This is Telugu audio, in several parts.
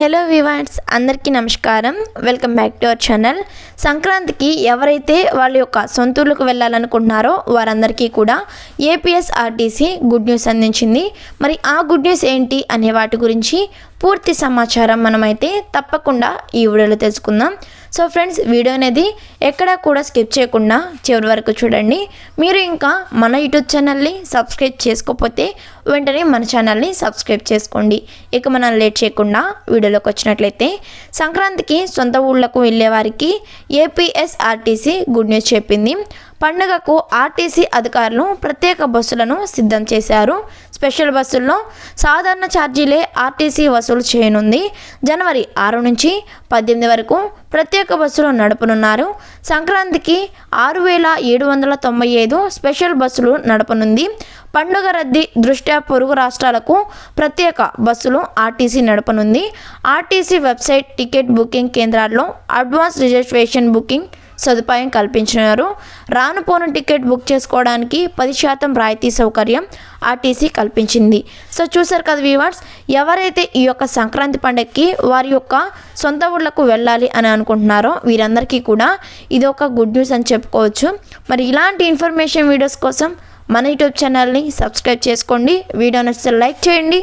హలో వివాన్స్ అందరికీ నమస్కారం. Welcome back to our channel సంక్రాంతికి ఎవరైతే వాళ్ళ యొక్క సొంతూర్లకు వెళ్ళాలనుకుంటున్నారో వారందరికీ కూడా ఏపీఎస్ఆర్టీసీ గుడ్ న్యూస్ అందించింది. మరి ఆ గుడ్ న్యూస్ ఏంటి అనే వాటి గురించి పూర్తి సమాచారం మనమైతే తప్పకుండా ఈ వీడియోలో తెలుసుకుందాం. సో ఫ్రెండ్స్ వీడియో అనేది ఎక్కడా కూడా స్కిప్ చేయకుండా చివరి వరకు చూడండి. మీరు ఇంకా మన యూట్యూబ్ ఛానల్ని సబ్స్క్రైబ్ చేసుకోకపోతే వెంటనే మన ఛానల్ని సబ్స్క్రైబ్ చేసుకోండి. ఇక మనం లేట్ చేయకుండా వీడియోలోకి వచ్చినట్లయితే సంక్రాంతికి సొంత ఊళ్ళకు వెళ్ళే వారికి ఏపీఎస్ఆర్టీసీ గుడ్ న్యూస్ చెప్పింది. పండుగకు ఆర్టీసీ అధికారులు ప్రత్యేక బస్సులను సిద్ధం చేశారు. స్పెషల్ బస్సుల్లో సాధారణ ఛార్జీలే ఆర్టీసీ వసూలు చేయనుంది. జనవరి ఆరు నుంచి పద్దెనిమిది వరకు ప్రత్యేక బస్సులు నడపనున్నారు. సంక్రాంతికి ఆరు వేల ఏడు వందల తొంభై ఐదు స్పెషల్ బస్సులు నడపనుంది. పండుగ రద్దీ దృష్ట్యా పొరుగు రాష్ట్రాలకు ప్రత్యేక బస్సులు ఆర్టీసీ నడపనుంది. ఆర్టీసీ వెబ్సైట్ టికెట్ బుకింగ్ కేంద్రాల్లో అడ్వాన్స్ రిజర్వేషన్ బుకింగ్ సదుపాయం కల్పించినారు. రానుపోను టికెట్ బుక్ చేసుకోవడానికి పది శాతం రాయితీ సౌకర్యం ఆర్టీసీ కల్పించింది. సో చూసారు కదా వీవర్స్ ఎవరైతే ఈ యొక్క సంక్రాంతి పండగకి వారి యొక్క సొంత ఊళ్ళకు వెళ్ళాలి అని అనుకుంటున్నారో వీరందరికీ కూడా ఇది ఒక గుడ్ న్యూస్ అని చెప్పుకోవచ్చు. మరి ఇలాంటి ఇన్ఫర్మేషన్ వీడియోస్ కోసం మన యూట్యూబ్ ఛానల్ని సబ్స్క్రైబ్ చేసుకోండి. వీడియో నచ్చితే లైక్ చేయండి.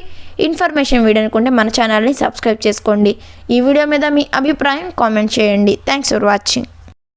ఇన్ఫర్మేషన్ వీడియో అనుకుంటే మన ఛానల్ని సబ్స్క్రైబ్ చేసుకోండి. ఈ వీడియో మీద మీ అభిప్రాయం కామెంట్ చేయండి. Thanks for watching